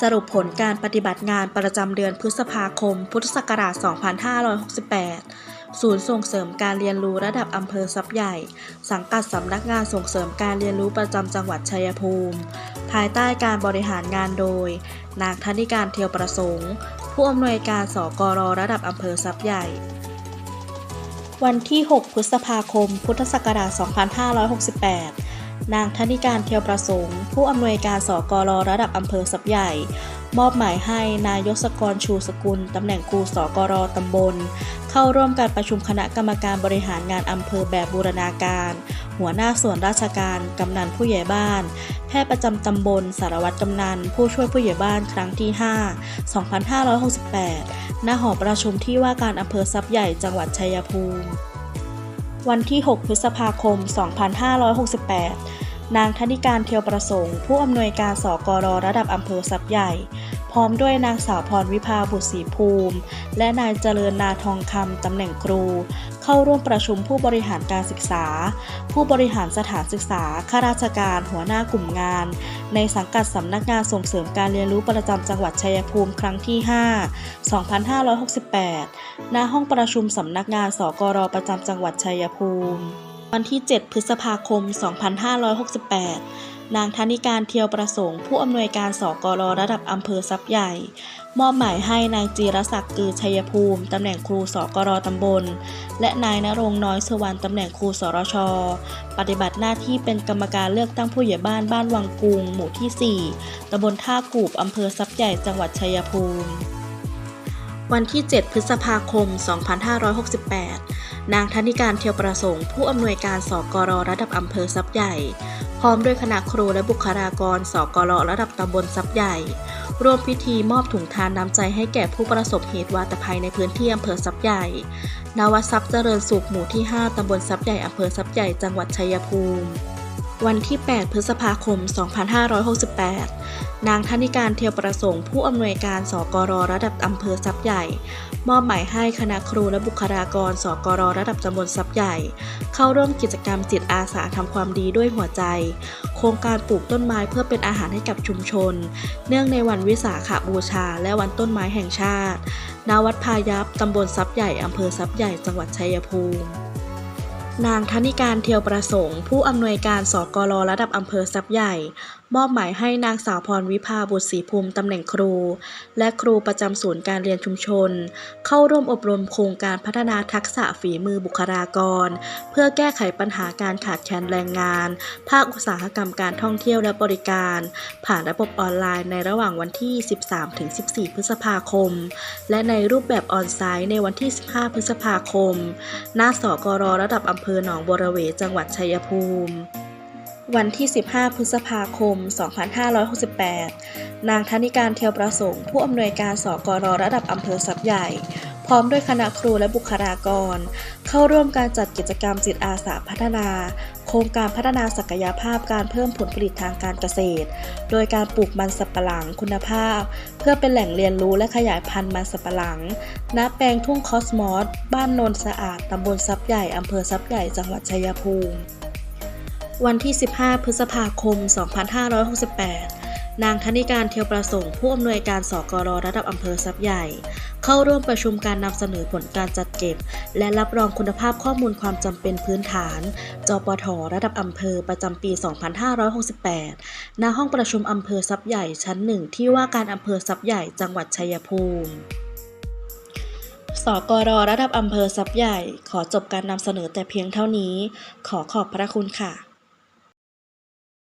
สรุปผลการปฏิบัติงานประจำเดือนพฤษภาคม พุทธศักราช 2568 ศูนย์ส่งเสริมการเรียนรู้ระดับอำเภอทรัพย์ใหญ่ สังกัดสำนักงานส่งเสริมการเรียนรู้ประจำจังหวัดชัยภูมิ ภายใต้การบริหารงานโดย นางธนิการเทียวประสงค์ ผู้อำนวยการสกรระดับอำเภอทรัพย์ใหญ่ วันที่ 6 พฤษภาคม พุทธศักราช 2568 นางธนิการเทียวประสงค์ ผู้อำนวยการสกรระดับอำเภอสับใหญ่ มอบหมายให้นายศกรชูสกุล ตำแหน่งครูสกรตำบล เข้าร่วมการประชุมคณะกรรมการบริหารงานอำเภอแบบบูรณาการ หัวหน้าส่วนราชการ กำนันผู้ใหญ่บ้าน แพทย์ประจำตำบล สารวัตรกำนัน ผู้ช่วยผู้ใหญ่บ้านครั้งที่ 5 2568 ณ หอประชุมที่ว่าการอำเภอทรัพย์ใหญ่จังหวัดชัยภูมิ วันที่ 6 พฤษภาคม 2568 นางธนิการเทียวประสงค์ ผู้อำนวยการสกรระดับอำเภอสับใหญ่ ร้อมด้วยนางสาวพรวิภาบุตรศรีภูมิ และนายเจริญนาทองคำตำแหน่งครู เข้าร่วมประชุมผู้บริหารการศึกษา ผู้บริหารสถานศึกษาข้าราชการหัวหน้ากลุ่มงาน ในสังกัดสำนักงานส่งเสริมการเรียนรู้ประจำจังหวัดชัยภูมิครั้งที่ 5 2568 ณ ห้องประชุมสำนักงานสกรประจำจังหวัดชัยภูมิ วันที่ 7 พฤษภาคม 2568 นางธนิการเทียวประสงค์ ผู้อำนวยการสกรระดับอำเภอทรัพย์ใหญ่ มอบหมายให้นายจีรศักดิ์กือชัยภูมิ ตำแหน่งครูสกรตำบล และนายนรงน้อยสวรรณตำแหน่งครูสรช ปฏิบัติหน้าที่เป็นกรรมการเลือกตั้งผู้ใหญ่บ้านบ้านวังกุง หมู่ที่ 4ตำบลท่ากูบอำเภอทรัพย์ใหญ่จังหวัดชัยภูมิวันที่ 7 พฤษภาคม 2568 นางธนิการเทียวประสงค์ ผู้อำนวยการสกรระดับอำเภอทรัพย์ใหญ่ พร้อมด้วยคณะครูและบุคลากรสกลระดับตำบลซับใหญ่ร่วมพิธีมอบถุงทานน้ำใจให้แก่ผู้ประสบเหตุวาตภัยในพื้นที่อำเภอซับใหญ่ นวัดทรัพย์เจริญสุขหมู่ที่ 5ตำบลซับใหญ่อำเภอซับใหญ่จังหวัดชัยภูมิ วันที่ 8 พฤษภาคม 2568 นางธนิการเทียวประสงค์ ผู้อำนวยการสกรระดับอำเภอทรัพย์ใหญ่ มอบหมายให้คณะครูและบุคลากรสกรระดับตำบลทรัพย์ใหญ่ เข้าร่วมกิจกรรมจิตอาสาทำความดีด้วยหัวใจ โครงการปลูกต้นไม้เพื่อเป็นอาหารให้กับชุมชน เนื่องในวันวิสาขบูชา และวันต้นไม้แห่งชาติ ณ วัดพายัพตำบลทรัพย์ใหญ่อำเภอทรัพย์ใหญ่ จังหวัดชัยภูมิ นางธนิการเทียวประสงค์ ผู้อำนวยการสกรระดับอำเภอทรัพย์ใหญ่มอบหมายให้นางสาวพรวิภาบุตรศรีภูมิตำแหน่งครู และครูประจำศูนย์การเรียนชุมชน เข้าร่วมอบรมโครงการพัฒนาทักษะฝีมือบุคลากร เพื่อแก้ไขปัญหาการขาดแคลนแรงงาน ภาคอุตสาหกรรมการท่องเที่ยวและบริการ ผ่านระบบออนไลน์ในระหว่างวันที่ 13-14 พฤษภาคม และในรูปแบบออนไซต์ในวันที่ 15 พฤษภาคม หน้าสกรระดับอำเภอหนองบัวระเวจังหวัดชัยภูมิ วันที่ 15 พฤษภาคม 2568 นางธนิการเทียวประสงค์ ผู้อำนวยการสกรระดับอำเภอทรัพย์ใหญ่ พร้อมด้วยคณะครูและบุคลากร เข้าร่วมการจัดกิจกรรมจิตอาสาพัฒนา โครงการพัฒนาศักยภาพการเพิ่มผลผลิตทางการเกษตร โดยการปลูกมันสำปะหลังคุณภาพ เพื่อเป็นแหล่งเรียนรู้และขยายพันธุ์มันสำปะหลังณแปลงทุ่งคอสมอส บ้านโนนสะอาดตำบลทรัพย์ใหญ่อำเภอทรัพย์ใหญ่จังหวัดชัยภูมิ วันที่ 15 พฤษภาคม 2568 นางธนิการเทียวประสงค์ ผู้อำนวยการสกรระดับอำเภอทรัพย์ใหญ่ เข้าร่วมประชุมการนำเสนอผลการจัดเก็บ และรับรองคุณภาพข้อมูลความจำเป็นพื้นฐาน จปท ระดับอำเภอประจำปี 2568 ณ ห้องประชุมอำเภอทรัพย์ใหญ่ชั้นหนึ่งที่ว่าการอำเภอทรัพย์ใหญ่จังหวัดชัยภูมิสกรระดับอำเภอทรัพย์ใหญ่ ขอจบการนำเสนอแต่เพียงเท่านี้ ขอขอบพระคุณค่ะ